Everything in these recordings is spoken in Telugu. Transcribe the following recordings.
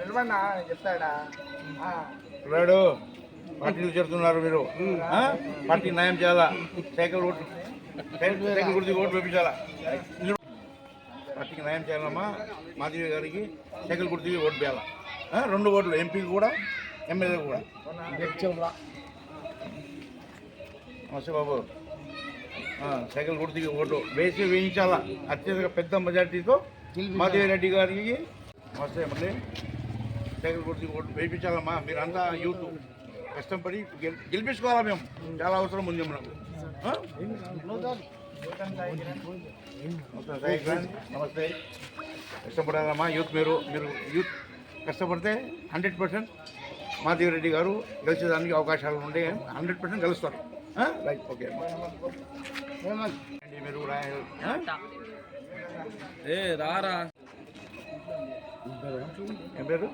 నిలబడినా? చెప్తాడా? రాడు పార్టీలు చెప్తున్నారు మీరు? పార్టీ న్యాయం చేయాలా? సైకిల్ ఓటు సైకిల్ సైకిల్ గురించి ఓటు వేపించాలా? పార్టీకి న్యాయం చేయాలమ్మా. మాధవి గారికి సైకిల్ గుర్తికి ఓటు వేయాలా? రెండు ఓట్లు ఎంపీకి కూడా ఎమ్మెల్యే కూడా. నమస్తే బాబు. సైకిల్ గుర్తికి ఓటు వేసి వేయించాలా? అత్యధిక పెద్ద మెజార్టీతో మాధవి రెడ్డి గారికి నమస్తే మళ్ళీ సైకిల్ గుర్తికి ఓటు వేయించాలమ్మా మీరంతా యూత్ కష్టపడి గెల్ గెలిపించుకోవాలా మేము చాలా అవసరం ఉంది మనకు ఆ? నమస్తే సాయి కిరణ్. నమస్తే కష్టపడాలమ్మా యూత్ మీరు మీరు యూత్ కష్టపడితే హండ్రెడ్ పర్సెంట్ మాధవి రెడ్డి గారు గెలిచేదానికి అవకాశాలు ఉంటే హండ్రెడ్ పర్సెంట్ గెలుస్తారు ఆ? రైట్ ఓకే ఏ రారా ఏం పేరు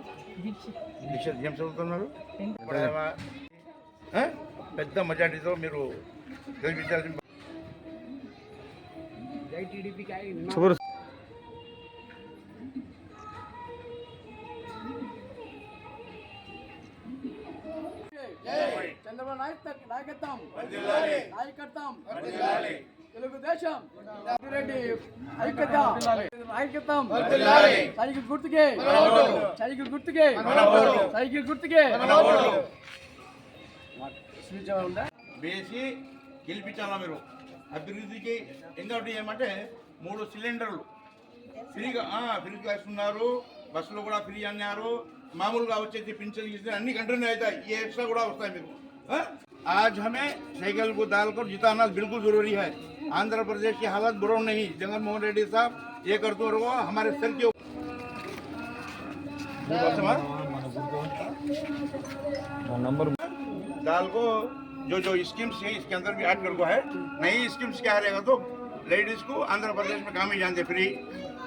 ఏం చదువుతున్నారు? పెద్ద మెజార్టీతో మీరు గెలిపించాల్సిన చంద్రబాబు నాయక నాయకత్వం నాయకత్వం తెలుగుదేశం. రెడ్డి ఐక్యత. ఐక్యతం. సైకిల్ సైకిల్ గుర్తుకే. సైకిల్ గుర్తుకే. వేసి గెలిపించాలా మీరు? అభివృద్ధికి ఎందుకంటే ఏమంటే మూడు సిలిండర్లు. ఫ్రీగా ఫ్రీగా ఇస్తున్నారు బస్సులు కూడా ఫ్రీ అన్నారు. మామూలుగా వచ్చేసి పింఛన్ ఇస్తే అన్ని కంటిన్యూ అవుతాయి. ఈ ఎక్స్ట్రా కూడా వస్తాయి మీకు. आज हमें साइकिल को डालकर जिताना बिल्कुल ज़रूरी है। आंध्र प्रदेश की हालत बुरो नहीं। जगन मोहन रेड्डी साहब ये करते रहो हमारे सर के ऊपर। दाल को जो जो स्कीम्स है इसके अंदर भी ऐड कर है। नई स्कीम्स क्या रहेगा तो लेडीज़ को आंध्र प्रदेश में काम ही जानते फ्री।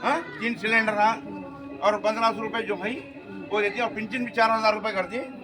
हाँ तीन सिलेंडर हाँ और पंद्रह सौ रुपये जो भाई वो देती है और पेंशन भी चार हज़ार रुपये करती दिए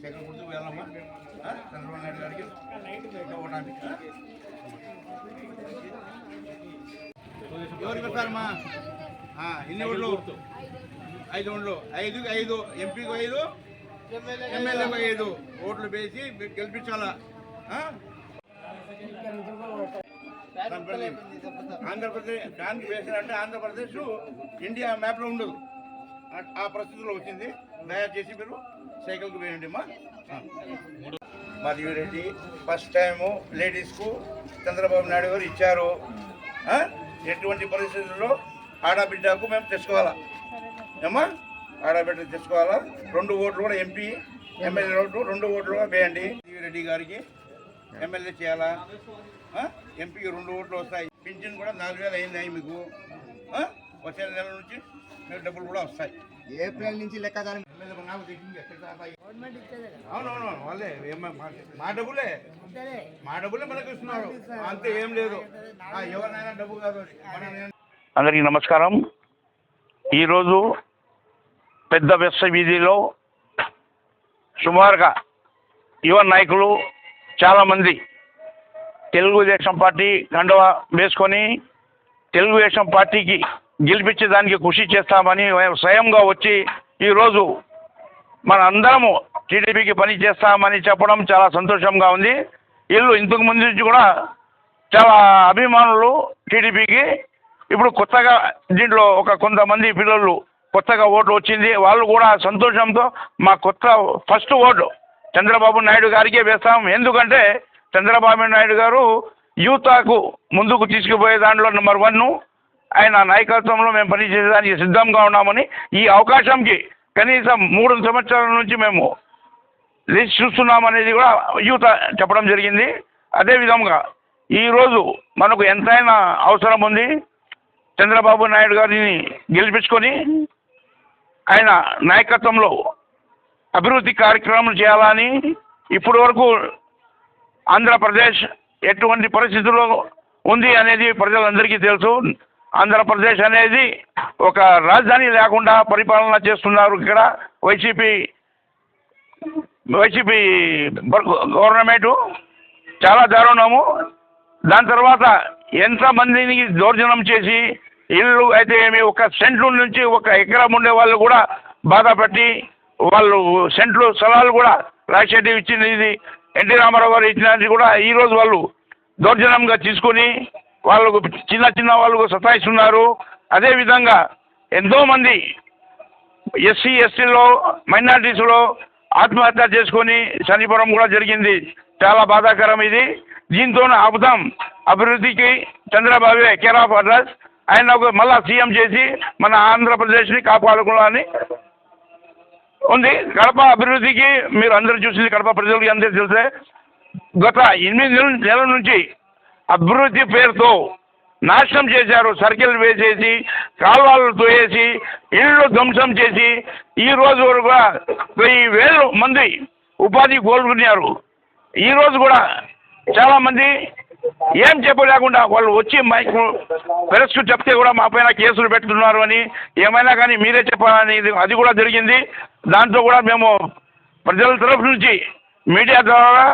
సెకండ్ గుర్తు వెళ్ళమ్మా చంద్రబాబు నాయుడు గారికి ఇవ్వడానికి ఆ? ఎవరికి వస్తారమ్మా ఎన్ని ఓట్లు ఐదు ఓట్లు ఐదు ఐదు ఎంపీకి ఐదు ఎమ్మెల్యేకి ఐదు ఓట్లు వేసి గెలిపించాలా ఆంధ్రప్రదేశ్ దానికి వేసినట్టే ఆంధ్రప్రదేశ్ ఇండియా మ్యాప్లో ఉండదు ఆ- ఆ పరిస్థితిలో వచ్చింది దయచేసి మీరు సైకిల్కి వేయండి అమ్మా. మరియు రెడ్డి ఫస్ట్ టైము లేడీస్కు చంద్రబాబు నాయుడు గారు ఇచ్చారు. ఎటువంటి పరిస్థితుల్లో ఆడబిడ్డకు మేము తెచ్చుకోవాలా? ఏమ్మా? ఆడబిడ్డ తెచ్చుకోవాలా? రెండు ఓట్లు కూడా ఎంపీ ఎమ్మెల్యే ఓట్లు రెండు ఓట్లు కూడా వేయండి. రెడ్డి గారికి ఎమ్మెల్యే చేయాలా? ఎంపీకి రెండు ఓట్లు వస్తాయి. పింఛన్ కూడా నాలుగు వేలు అయింది మీకు. వచ్చే నెల నుంచి డబ్బులు కూడా వస్తాయి. ఏప్రిల్ నుంచి దాకా? అవునవును వాళ్ళే మా- డబ్బులే. మా డబ్బులే మనకు ఇస్తున్నారు. అంతే ఏం లేదు. ఎవరినైనా డబ్బు కాదు. అందరికీ నమస్కారం. ఈరోజు పెద్ద వెస్ట వీధిలో సుమారుగా యువ నాయకులు చాలామంది తెలుగుదేశం పార్టీ కండువ వేసుకొని తెలుగుదేశం పార్టీకి గెలిపించేదానికి కృషి చేస్తామని స్వయంగా వచ్చి ఈరోజు మన అందరము టీడీపీకి పని చేస్తామని చెప్పడం చాలా సంతోషంగా ఉంది. వీళ్ళు ఇంతకు ముందు నుంచి కూడా చాలా అభిమానులు టీడీపీకి. ఇప్పుడు కొత్తగా దీంట్లో ఒక కొంతమంది పిల్లలు కొత్తగా ఓట్లు వచ్చింది. వాళ్ళు కూడా సంతోషంతో మా కొత్త ఫస్ట్ ఓటు చంద్రబాబు నాయుడు గారికే వేస్తాం. ఎందుకంటే చంద్రబాబు నాయుడు గారు యూతాకు ముందుకు తీసుకుపోయే దాంట్లో నెంబర్ వన్ ఆయన నాయకత్వంలో మేము పనిచేసేదానికి సిద్ధంగా ఉన్నామని ఈ అవకాశంకి కనీసం మూడు సంవత్సరాల నుంచి మేము లేచి చూస్తున్నామనేది కూడా యూత చెప్పడం జరిగింది. అదేవిధంగా ఈరోజు మనకు ఎంతైనా అవసరం ఉంది. చంద్రబాబు నాయుడు గారిని గెలిపించుకొని ఆయన నాయకత్వంలో అభివృద్ధి కార్యక్రమం చేయాలని ఇప్పటి వరకు ఆంధ్రప్రదేశ్ ఎటువంటి పరిస్థితుల్లో ఉంది అనేది ప్రజలందరికీ తెలుసు. ఆంధ్రప్రదేశ్ అనేది ఒక రాజధాని లేకుండా పరిపాలన చేస్తున్నారు ఇక్కడ వైసీపీ వైసీపీ గవర్నమెంటు చాలా దారుణము. దాని తర్వాత ఎంతమందిని దౌర్జన్యం చేసి ఇల్లు అయితే ఏమి ఒక సెంట్లు నుంచి ఒక ఎకరం ఉండే వాళ్ళు కూడా బాధపట్టి వాళ్ళు సెంట్లు స్థలాలు కూడా రాజశెట్టి ఇచ్చింది ఇది ఎన్టీ రామారావు గారు ఇచ్చినది కూడా ఈరోజు వాళ్ళు దౌర్జన్యంగా తీసుకొని వాళ్ళకు చిన్న చిన్న వాళ్ళకు సతాయిస్తున్నారు. అదేవిధంగా ఎంతోమంది ఎస్సీ ఎస్టీలో మైనార్టీస్లో ఆత్మహత్య చేసుకొని చనిపోవడం కూడా జరిగింది. చాలా బాధాకరం ఇది. దీంతో ఆపుదాం. అభివృద్ధికి చంద్రబాబే కేర్ ఆఫ్ అడ్రస్. ఆయన ఒక మళ్ళా సీఎం చేసి మన ఆంధ్రప్రదేశ్ని కాపాడుకోవాలని ఉంది. కడప అభివృద్ధికి మీరు అందరూ చూసింది కడప ప్రజలకి అందరూ తెలిసే. గత ఎనిమిది నెలల నుంచి అభివృద్ధి పేరుతో నాశనం చేశారు. సర్కిల్ వేసేసి కాలువలు తోయేసి ఇళ్ళు ధ్వంసం చేసి ఈ రోజు వరకు కూడా వెయ్యి వేలు మంది ఉపాధి కోలుకున్నారు ఈ రోజు కూడా చాలా మంది ఏం చెప్పలేకుండా వాళ్ళు వచ్చి మైక్ ప్రెస్కు చెప్తే కూడా మా పైన కేసులు పెట్టుతున్నారు అని ఏమైనా కానీ మీరే చెప్పాలని అది కూడా జరిగింది. దాంట్లో కూడా మేము ప్రజల తరఫు నుంచి మీడియా ద్వారా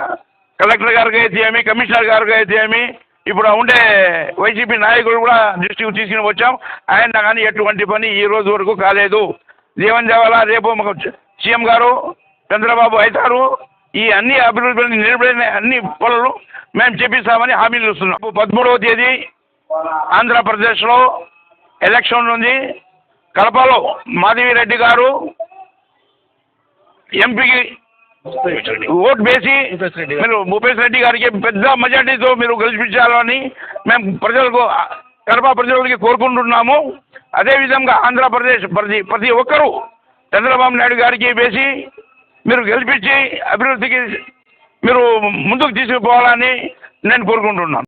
కలెక్టర్ గారికి అయితే ఏమి కమిషనర్ గారికి అయితే ఏమి ఇప్పుడు ఉండే వైసీపీ నాయకులు కూడా దృష్టికి తీసుకుని వచ్చాం. ఆయన కానీ ఎటువంటి పని ఈ రోజు వరకు కాలేదు. జీవన్ దేవాల రేపు మాకు సీఎం గారు చంద్రబాబు అవుతారు. ఈ అన్ని అభివృద్ధి నిలబడిన అన్ని పనులు మేము చేపిస్తామని హామీలు ఇస్తున్నాం. పదమూడవ తేదీ ఆంధ్రప్రదేశ్లో ఎలక్షన్ ఉంది. కడపలో మాధవిరెడ్డి గారు ఎంపీకి ఓటు వేసి మీరు భూపేశ్ రెడ్డి గారికి పెద్ద మెజార్టీతో మీరు గెలిపించాలని మేము ప్రజలకు కడప ప్రజలకి కోరుకుంటున్నాము. అదేవిధంగా ఆంధ్రప్రదేశ్ ప్రతి ప్రతి ఒక్కరూ చంద్రబాబు నాయుడు గారికి వేసి మీరు గెలిపించి అభివృద్ధికి మీరు ముందుకు తీసుకుపోవాలని నేను కోరుకుంటున్నాను.